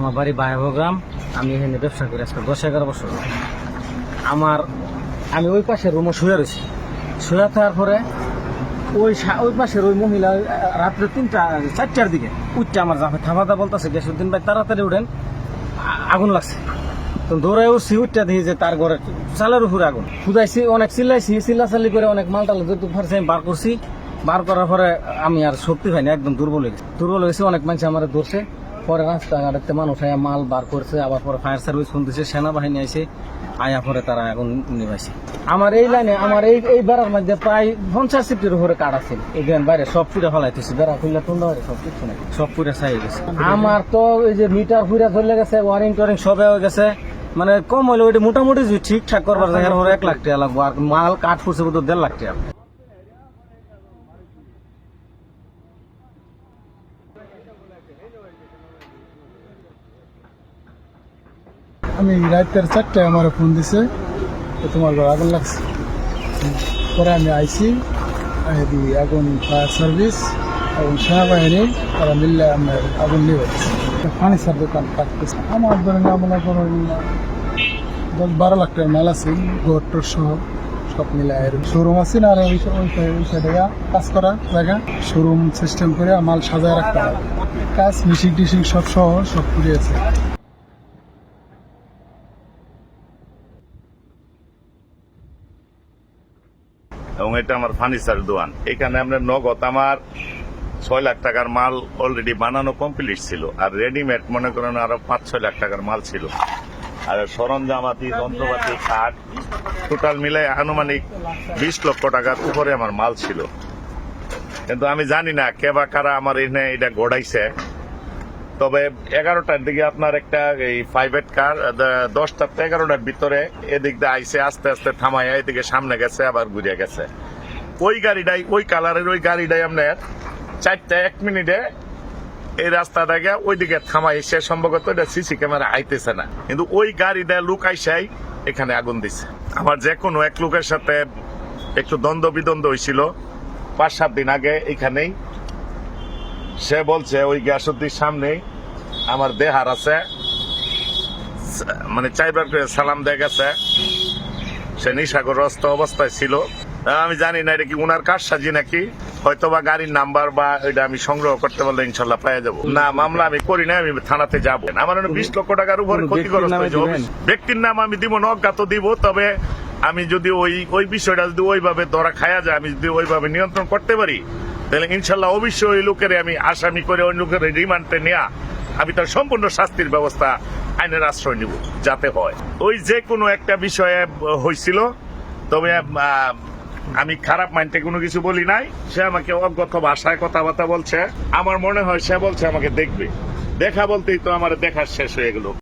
আমার বাড়ি বায়ভগ্রাম আমি এখানে ব্যবসা করি আজকে দশ এগারো বছর। আমার, আমি ওই পাশে রুমে শুয়ে রয়েছি। শুয়ে থাকার পরে ওই ওই পাশের ওই মহিলা রাত্রে তিনটা, চারটার দিকে উঠতে আমার জাফে থামাদা বলতেছে গ্যাসুদ্দিন ভাই, তাড়াতাড়ি উঠেন। আগুন লাগছে। তো দৌড়াই উঠছি উঠটা দিয়ে যে তার ঘরে চালের উপরে আগুন। খুদাইছি, অনেক চিল্লাইছি, চিল্লাচাল্লি করে অনেক মালটাল যেটুকু ফারছি আমি বার করছি। বার করার পরে আমি আর শক্তি পাইনি, একদম দুর্বল হয়ে গেছি। দুর্বল হয়েছি অনেক মানুষ আমার ধরছে। পরে রাস্তাঘাটে মানুষ আয়া মাল বার করছে আবার পরে ফায়ার সার্ভিস ফোন দিছে সেনাবাহিনী আইছে আয়া পরে তারা এখন নিবাইছে আমার এই লাইনে আমার এই এই বেড়ার মধ্যে প্রায় পঞ্চাশ সিফটির উপরে কাঠ আছে। গ্রাম বাইরে সব পুরে ফেলাইতেছি বেড়া খুললে টুন্ডা হয়ে সব কিছু নাই। সব পুরে ছাই গেছে। আমার তো এই যে মিটার ফুরে চলে গেছে ওয়ারিং টোয়ারিং সবে হয়ে গেছে। মানে কম হইলে ওইটা মোটামুটি ঠিকঠাক করবার জায়গার এক লাখ টাকা লাগবো আর মাল কাঠ বোধ দেড় লাখ টাকা। আমি রাতের চারটায় আমার ফোন দিছে তোমার ঘর আগুন লাগছে। পরে আমি আইছি আইডি আগুন ফায়ার সার্ভিস এবং সেনাবাহিনী, তারা মিললে আমার আগুন নিয়ে ফার্নিচার দোকান কাটতেছে। আমার ধরেন না মনে করেন দশ বারো লাখ টাকার মাল আছে গোটর সহ। সব মিলে শোরুম আছে না, আর কাজ করা জায়গা। শোরুম সিস্টেম করে মাল সাজায় রাখতে হয়। কাজ সব সহ সব এবং এটা আমার ফার্নিচার দোকান। এখানে আপনার নগদ আমার ছয় লাখ টাকার মাল অলরেডি বানানো কমপ্লিট ছিল। আর রেডিমেড মনে করেন আরও পাঁচ, ছয় লাখ টাকার মাল ছিল। আর সরঞ্জামাতি, যন্ত্রপাতি কাঠ টোটাল মিলে আনুমানিক বিশ লক্ষ টাকার উপরে আমার মাল ছিল। কিন্তু আমি জানি না কে বা কারা আমার এখানে এটা গড়াইছে। তবে এগারোটার দিকে আপনার একটা এই প্রাইভেট কার দশটা এগারোটার ভিতরে এদিক দিয়ে আইসে, আস্তে আস্তে থামায় এদিকে সামনে গেছে, আবার ঘুরে গেছে। ওই গাড়িটাই, ওই কালারের ওই গাড়িটাই আপনার চারটা এক মিনিটে এই রাস্তা রাস্তাটাকে ওইদিকে থামাই, সে সম্ভবত এটা সিসি ক্যামেরা আইতেছে না। কিন্তু ওই গাড়িটা লুক আইসাই এখানে আগুন দিছে। আমার যে কোনো এক লোকের সাথে একটু দ্বন্দ্ব বিদ্বন্দ্ব হয়েছিল পাঁচ সাত দিন আগে এখানেই সে বলছে, ওই গ্যাসুদ্দির সামনে আমার দেহার আছে। মানে চাইবার করে সালাম দিয়ে গেছে। সে নিশাগ্রস্ত অবস্থায় ছিল। আমি জানি না এটা কি উনার কার সাজি নাকি? হয়তো বা গাড়ির নাম্বার বা এটা আমি সংগ্রহ করতে পারলে ইনশাল্লাহ পেয়ে যাব। না মামলা আমি করি না আমি থানাতে যাব। আমার বিশ লক্ষ টাকার উপরে ক্ষতিগ্রস্ত হয়েছে ব্যক্তির নাম আমি দিব না অজ্ঞাত দিব তবে আমি যদি ওই ওই বিষয়টা যদি ওইভাবে ধরা খায়া যায় আমি যদি ওইভাবে নিয়ন্ত্রণ করতে পারি তাহলে ইনশাল্লাহ অবশ্যই ওই লোকের আমি আসামি করে ওই লোকের রিমান্ডে নেয়া আমি তার সম্পূর্ণ শাস্তির ব্যবস্থা আইনের আশ্রয় নিব যাতে হয়। ওই যে কোনো একটা বিষয়ে হয়েছিল তবে আমি খারাপ মাইন্ডে কোনো কিছু বলি নাই। সে আমাকে অজ্ঞত ভাষায় কথাবার্তা বলছে। আমার মনে হয় সে বলছে আমাকে দেখবে। দেখা বলতেই তো আমার দেখা শেষ হয়ে গেল।